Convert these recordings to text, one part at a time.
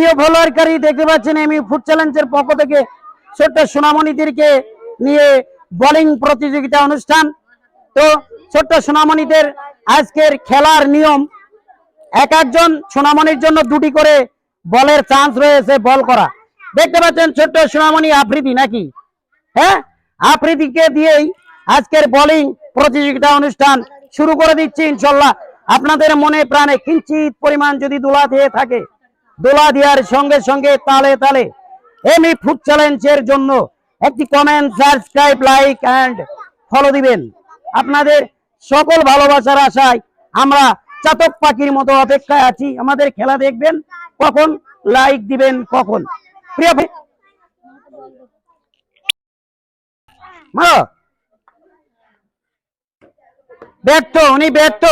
প্রিয় ফলোয়ারকারী দেখতে পাচ্ছেন আমি ফুড চ্যালেঞ্জের পক্ষ থেকে ছোট্ট সোনামণিদেরকে নিয়ে বোলিং প্রতিযোগিতা অনুষ্ঠান। তো ছোট্ট সোনামণিদের আজকের খেলার নিয়ম, এক একজন সোনামণির জন্য দুটি করে বলের চান্স রয়েছে বল করা। দেখতে পাচ্ছেন ছোট্ট সোনামণি আফ্রিদি নাকি? হ্যাঁ? আফ্রিদিকে দিয়েই আজকের বোলিং প্রতিযোগিতা অনুষ্ঠান শুরু করে দিচ্ছি ইনশাল্লাহ। আপনাদের মনে প্রাণে কিঞ্চিত পরিমাণ যদি দোলা দিয়ে থাকে দোলা দেওয়ার সঙ্গে সঙ্গে তালে তালে। এমি ফুড চ্যালেঞ্জের জন্য একটি comment subscribe like and follow দিবেন। আপনাদের সকল ভালোবাসার আশায় আমরা চাতক পাখির মতো অপেক্ষায় আছি। আমাদের খেলা দেখবেন, কখন? লাইক দিবেন, কখন? প্রিয় ব্যর্থ, উনি ব্যর্থ।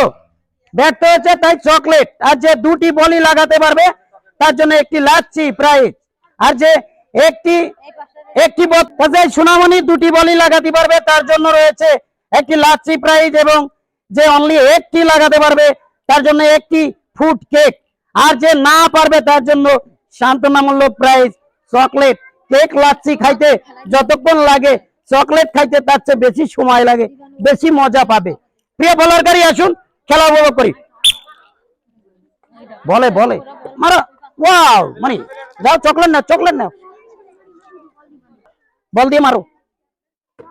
ব্যর্থ হয়েছে, তাই চকলেট আর যে দুটি বলি লাগাতে পারবে তার জন্য একটি লাচ্ছি প্রাইজ আর যে একটি একটি বল- যে সোনামণি দুটি বলি লাগাতে পারবে, তার জন্য রয়েছে একটি লাচ্ছি প্রাইজ এবং যে অনলি একটি লাগাতে পারবে, তার জন্য একটি ফুড কেক আর যে না পারবে, তার জন্য সান্ত্বনামূলক প্রাইজ। চকলেট কেক লাচ্ছি খাইতে যতক্ষণ লাগে চকলেট খাইতে তার চেয়ে বেশি সময় লাগে, বেশি মজা পাবে। প্রিয় বলারকারী, আসুন, খেলা উপভোগ করি। বলে বলে। মারো। ওয়াও মানে যাও চকলেট নাও চকলেট নাও। বল দিয়ে মারো।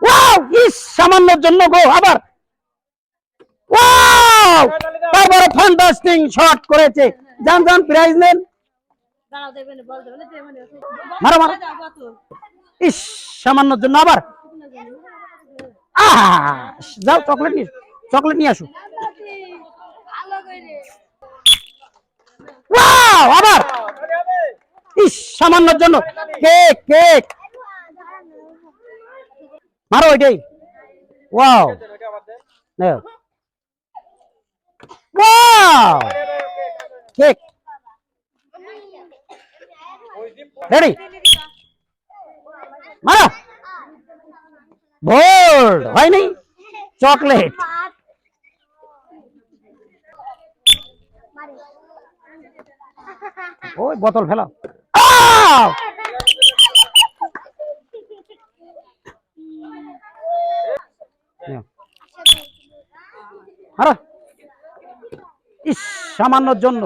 ওয়াও ইস সামান্যর জন্য গো আবার। ওয়াও তারপরে ফ্যান্টাস্টিং শট করেছে। জান জান প্রাইজ নেন। মারো মারো। ইস সামান্যর জন্য আবার। যাও চকলেট নিয়ে চকলেট নিয়ে আসো। আবার। ইস সামান্যর জন্য। Cake cake. মারো ওইটাই। ওয়াও। Wow cake. রেডি মারো। বোল্ড হয়নি? চকলেট ওই বোতল ফেলাও। নাও। ইস সামান্যর জন্য।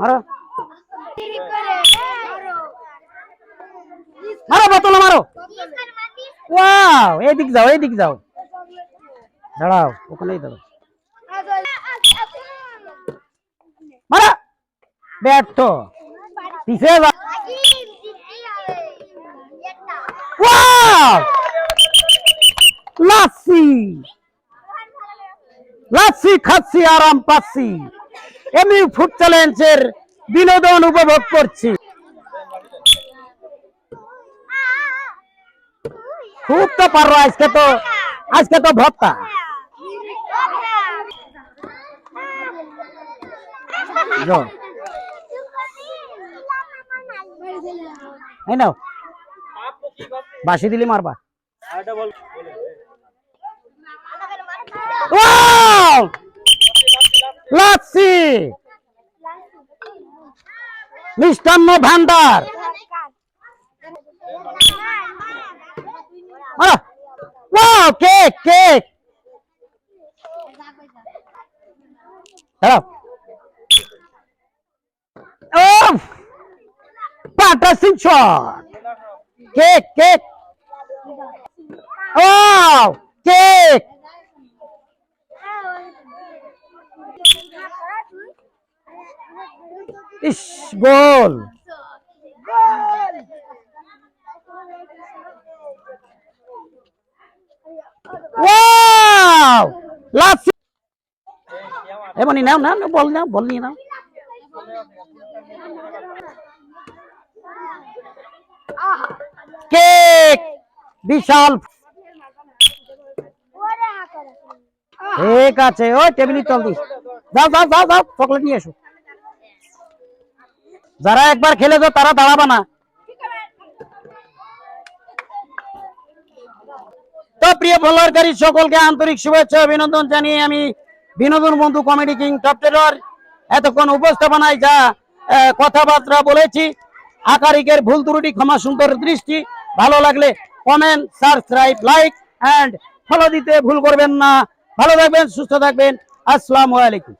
মারো মারো বোতল মারো। ওয়াও এইদিক যাও এইদিক যাও। দাঁড়াও ওখানেই দাঁড়াও। মারা। ব্যর্থ। পিছে লাচ্ছি। লাচ্ছি, খাচ্ছি, আরাম পাচ্ছি। এমনি ফুড চ্যালেঞ্জের বিনোদন উপভোগ করছি। খুব তো পারো আজকে তো আজকে তো ভত্তা যাও এই নাও। বাসি দিলি মারবা। মিষ্টান্ন ভান্ডার। Cake cake. দাঁড়াও। ও পাটা সিনশট কেক কেক ওয়াও কেক ইস গোল ওয়াও লাচ্ছি এমনি নাও না না, বল নাও বল নিয়ে নাও কেক বিশাল। ঠিক আছে, ওই টেবিলে দিস। যাও যাও যাও যাও, চকলেট নিয়ে এসো। যারা একবার খেলেছো, তারা দাঁড়াবে না। তো প্রিয় ফলোয়ারকারী সকলকে আন্তরিক শুভেচ্ছা, অভিনন্দন জানিয়ে আমি বিনোদন বন্ধু, কমেডি কিং, টপ এতক্ষণ উপস্থাপনায় যা কথাবার্তা বলেছি, আকারিকের ভুল ত্রুটি, ক্ষমা সুন্দর দৃষ্টি, ভালো লাগলে comment subscribe like and follow দিতে ভুল করবেন না। ভালো থাকবেন, সুস্থ থাকবেন। আসসালামু আলাইকুম।